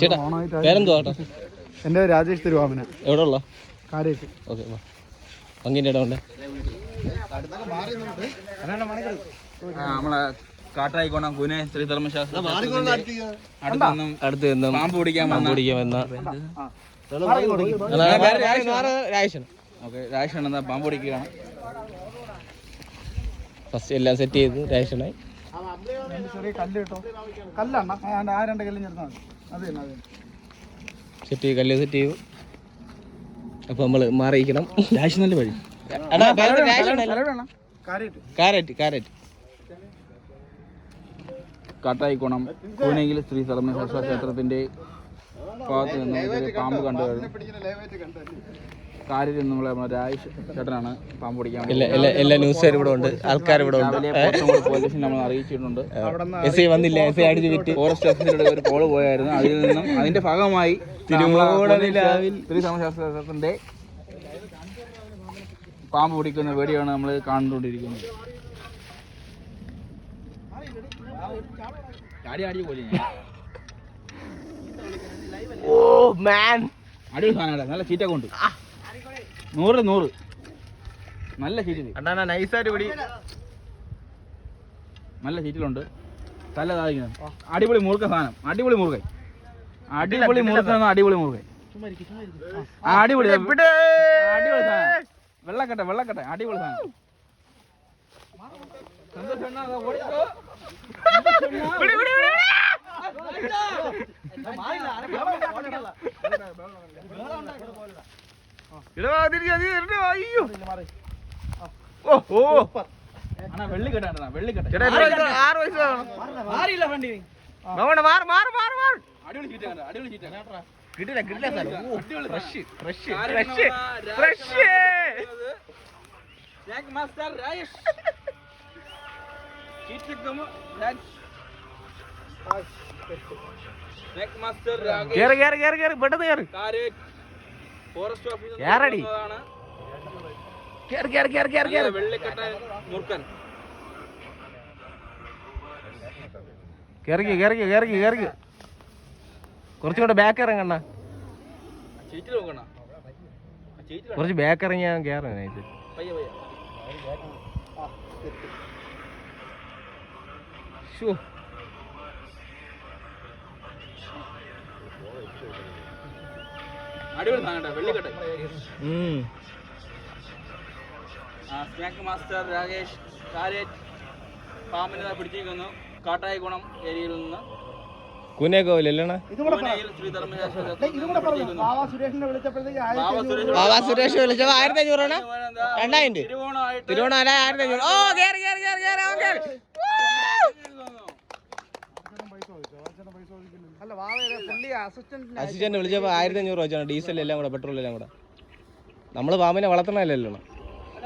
ചേട്ടാ പേരെന്തുവാ എന്റെ രാജേഷ് തിരുവാമന. എവിടെ ഉള്ള കാര്യമായിട്ട് ഓക്കെ പങ്കിന്റെ ഇടം ഉണ്ട്. നമ്മളെ കാട്ടായിക്കോണം കുനെ ശ്രീ ധർമ്മശാസ്ത്ര അടുത്തൊന്നും അടുത്ത് നിന്നും പാമ്പ് പിടിക്കാൻ പാമ്പ് വന്ന പിടിക്കാൻ വന്ന. രാജേഷൻ ഓക്കെ പാമ്പ് പിടിക്കുകയാണ്. ഫസ്റ്റ് എല്ലാം സെറ്റ് ചെയ്ത് രാജേഷനായി. ചെറിയ കല്ല് കിട്ടോ. കല്ലാണ് ആ രണ്ട് കല്ലും ചേർന്നാൽ മതി. അത് തന്നെ അത് തന്നെ. സെറ്റ് ചെയ്യും കല്ല് സെറ്റ് ചെയ്യും. അപ്പൊ നമ്മൾ മാറിയിരിക്കണം. രാജേഷ് നല്ല വഴി. കാരറ്റ്. കാരറ്റ് കാട്ടായിക്കോണം. കൂനെങ്കിൽ ശ്രീ സർമ്മ ക്ഷേത്രത്തിന്റെ ഭാഗത്ത് നിന്ന് ഒരു പാമ്പ് കണ്ടു? കാര്യം നമ്മളെ നമ്മുടെ രാജേഷ് ചേട്ടനാണ് പാമ്പ് പിടിക്കാൻ ഇല്ല എല്ലാ എല്ലാ ന്യൂസുകാരും ഇവിടെ ഉണ്ട്. ആൾക്കാർ ഇവിടെ ഉണ്ട്. പോലീസിൽ നമ്മൾ അറിയിച്ചിട്ടുണ്ട്. എസ് ഐ വന്നില്ല എസ് ഐ അടിച്ച് വിറ്റ് ഫോറസ്റ്റ് ഓഫീസറുടെ ഒരു കോൾ പോയായിരുന്നു. അതിൽ നിന്നും അതിന്റെ ഭാഗമായി തിരുമോണനിലാവിൽ ശ്രീ ധർമ്മശാസ്ത്രത്തിന്റെ പാമ്പ് പിടിക്കുന്ന വീഡിയോയാണ് നമ്മൾ കണ്ടുകൊണ്ടിരിക്കുന്നത്. ചാടി ആടി പോലെ മാൻ അടിപൊളി സാധനം നല്ല നൂറ് നൂറ്. നല്ല ചീറ്റിൽ അണ്ണാ നൈസായിട്ട് പിടി. നല്ല ചീറ്റിലുണ്ട്. തല താതിക്കുന്നത് അടിപൊളി മുറുക്ക സാധനം. അടിപൊളി മുറുക അടിപൊളി മുറുക്കുന്ന അടിപൊളി മുറുകൻ ആ, അടിപൊളി അടിപൊളി സാധനം. വെള്ളക്കട്ടെ വെള്ളക്കട്ടെ. അടിപൊളി സാധനം. സന്തോഷം കിട്ടില്ല കിട്ടില്ല fresh fresh fresh fresh. Master Rajesh ചീറ്റക്കും Raj snake master Rakesh കേറി കേറി കേറി കേറി പെട്ടെന്ന് കേറി. ഫോറസ്റ്റ് ഓഫീസ് കേറടി. കേറി കേറി കേറി കേറി നല്ല കേറി. വെള്ളിക്കട്ട മുറുക്കൻ കേറിക്ക് കേറിക്ക് കേറിക്ക് കേറിക്ക്. കുറച്ചും ബാക്ക് ചീറ്റിൽ കുറച്ച് ബാക്ക് ഇറങ്ങിയാ കേറണ ഇത് ഷോ അടിപൊളി സാധനം വെള്ളിക്കട്ട. സ്നാക്ക് മാസ്റ്റർ രാകേഷ് കാരേറ്റ് പാമ്പിനെ പിടിച്ചിരിക്കുന്നു. ഗുണം ഏരിയയിൽ നിന്ന്. സുരേഷ് വിളിച്ചത് ആയിരത്തി അഞ്ഞൂറാണ്? രണ്ടായിരം. തിരുവോണമല ആയിരത്തി അഞ്ഞൂറ്. ഓ കേറി കേറി കേറി കേറി അവൻ കേറി അല്ല ബാബയുടെ പുള്ളി അസിസ്റ്റന്റ് അസിസ്റ്റന്റ് വിളിച്ചപ്പോൾ ആയിരത്തി അഞ്ഞൂറ് വെച്ചാണ്. ഡീസൽ എല്ലാം കൂടെ പെട്രോൾ എല്ലാം കൂടെ. നമ്മൾ പാമ്പിനെ വളർത്തണമല്ലോ